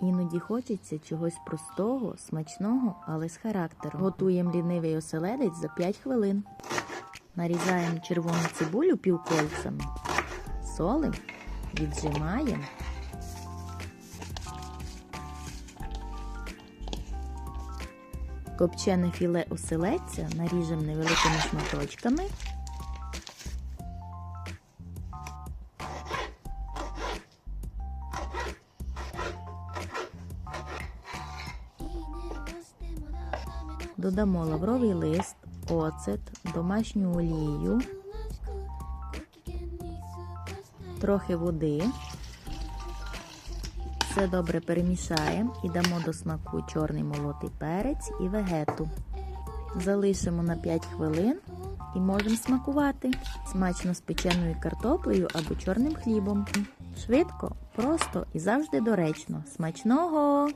Іноді хочеться чогось простого, смачного, але з характером. Готуємо лінивий оселедець за 5 хвилин. Нарізаємо червону цибулю півкольцями, солимо, віджимаємо. Копчене філе оселедця наріжемо невеликими шматочками. Додамо лавровий лист, оцет, домашню олію, трохи води. Все добре перемішаємо і дамо до смаку чорний молотий перець і вегету. Залишимо на 5 хвилин і можемо смакувати смачно з печеною картоплею або чорним хлібом. Швидко, просто і завжди доречно. Смачного!